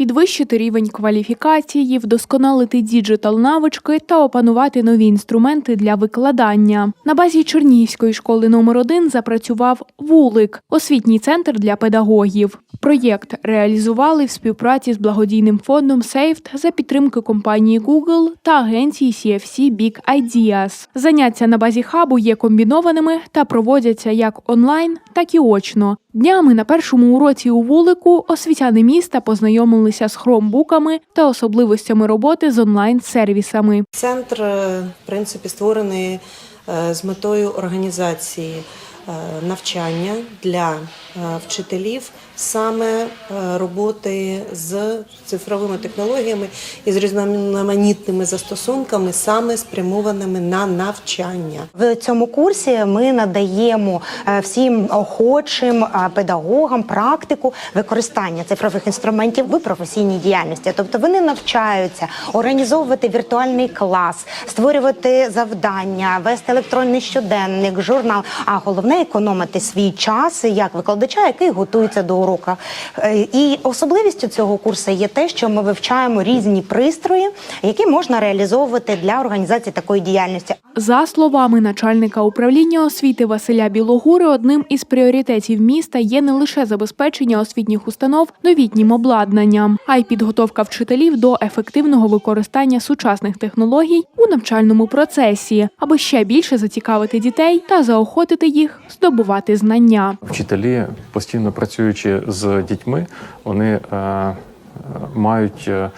підвищити рівень кваліфікації, вдосконалити діджитал навички та опанувати нові інструменти для викладання. На базі Чернігівської школи номер 1 запрацював вулик освітній центр для педагогів. Проєкт реалізували в співпраці з благодійним фондом SAFED за підтримки компанії Google та агенції CFC Big Ideas. Заняття на базі хабу є комбінованими та проводяться як онлайн, так і очно. Днями на першому уроці у вулику освітяни міста познайомилися з хромбуками та особливостями роботи з онлайн-сервісами. Центр, е, в принципі, створений е, з метою організації навчання для е, вчителів саме е, роботи з цифровими технологіями і з різноманітними застосунками, саме спрямованими на навчання. В цьому курсі ми надаємо е, всім охочим е, педагогам практику використання цифрових інструментів в професійній діяльності. Тобто вони навчаються організовувати віртуальний клас, створювати завдання, вести електронний щоденник, журнал. А головне економити свій час як викладача, який готується до уроку. Е, І особливістю цього курсу є те, що ми вивчаємо різні пристрої, які можна реалізовувати для організації такої діяльності. За словами начальника управління освіти Василя Білогури, одним із пріоритетів міста є не лише забезпечення освітніх установ новітнім обладнанням, а й підготовка вчителів до ефективного використання сучасних технологій у навчальному процесі, аби ще більше зацікавити дітей та заохотити їх здобувати знання. Вчителі, постійно працюючи з дітьми, вони е, е, мають е,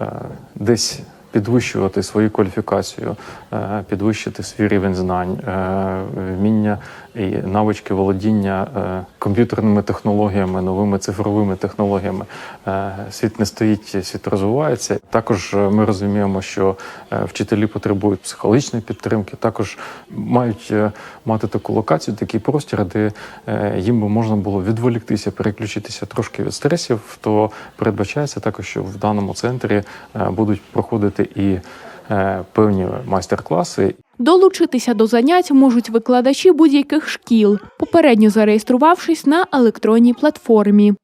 е, десь підвищувати свою кваліфікацію, е, підвищити свій рівень знань, е, вміння і навички володіння е, комп'ютерними технологіями, новими цифровими технологіями. Світ не стоїть, світ розвивається. Також ми розуміємо, що вчителі потребують психологічної підтримки, також мають мати таку локацію, такий простір, де їм би можна було відволіктися, переключитися трошки від стресів. То передбачається також, що в даному центрі будуть проходити і е, певні майстер-класи, Долучитися до занять можуть викладачі будь-яких шкіл, попередньо зареєструвавшись на електронній платформі.